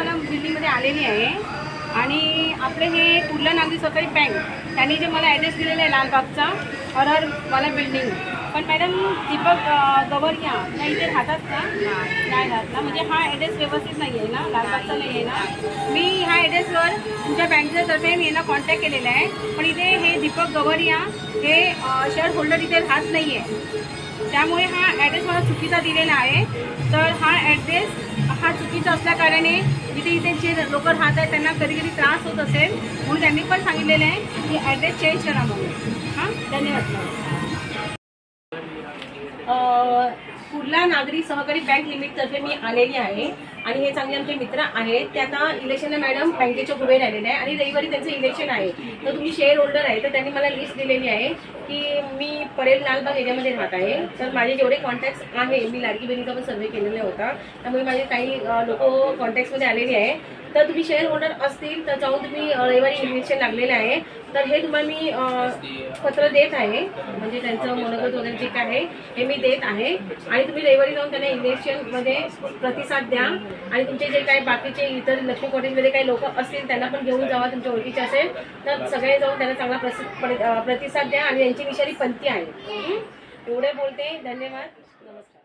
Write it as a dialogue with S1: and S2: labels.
S1: मला बिल्डिंगमध्ये आलेली आहे. आणि आपले हे कुर्ला नागरी सहकारी बँक त्यांनी जे मला ॲड्रेस दिलेला आहे लालबागचा अरहर वाला बिल्डिंग पण मॅडम दीपक गवरिया नाही इथे राहतात का? नाही राहत ना. म्हणजे हा ॲड्रेस व्यवस्थित नाही आहे ना? लालबागचा नाही आहे ना? मी ह्या ॲड्रेसवर तुमच्या बँकेच्या तर्फे मी यांना कॉन्टॅक्ट केलेला आहे. पण इथे हे दीपक गवरिया हे शेअर होल्डर इथे राहत नाही आहे त्यामुळे हा ॲड्रेस मला चुकीचा दिलेला आहे. तर हा ॲड्रेस हा चुकीचा असल्याकारणे जिथे इथे जे लोक राहत आहेत त्यांना कधी कधी त्रास होत असेल. म्हणून त्यांनी पण सांगितलेलं आहे की ॲड्रेस चेंज करा म्हणून. हां? धन्यवाद. कुर्ला नागरी सहकारी बँक लिमिटतर्फे मी आलेली आहे. आणि हे चांगले आमचे मित्र आहेत. ते आता इलेक्शनला मॅडम बँकेच्या उभे राहिलेले आहे आणि रविवारी त्यांचं इलेक्शन आहे. तर तुम्ही शेअर होल्डर आहे. तर त्यांनी मला लिस्ट दिलेली आहे की मी परेल लालबाग एरियामध्ये राहत आहे. तर माझे जेवढे कॉन्टॅक्ट्स आहे मी लाडकी बहिणीचा पण सर्वे केलेला होता. त्यामुळे माझे काही लोक कॉन्टॅक्टमध्ये आलेले आहे. तर तुम्ही शेअर होल्डर असतील तर जाऊन तुम्ही रविवारी इलेक्शन लागलेलं आहे. तर हे तुम्हाला मी पत्र देत आहे. म्हणजे त्यांचं मनोगत वगैरे जे काय आहे हे मी देत आहे. आणि तुम्ही रविवारी जाऊन त्यांना इलेक्शनमध्ये प्रतिसाद द्या. आणि तुमचे जे काही बाकीचे इतर लक्ष्मी कॉटेजमध्ये काही लोक असतील त्यांना पण घेऊन जावा तुमच्या ओळखीचे असेल. तर सगळे जाऊन त्यांना चांगला प्रसि- प्रतिसाद द्या. आणि यांची विषारी पंथी आहे. एवढे बोलते. धन्यवाद. नमस्कार.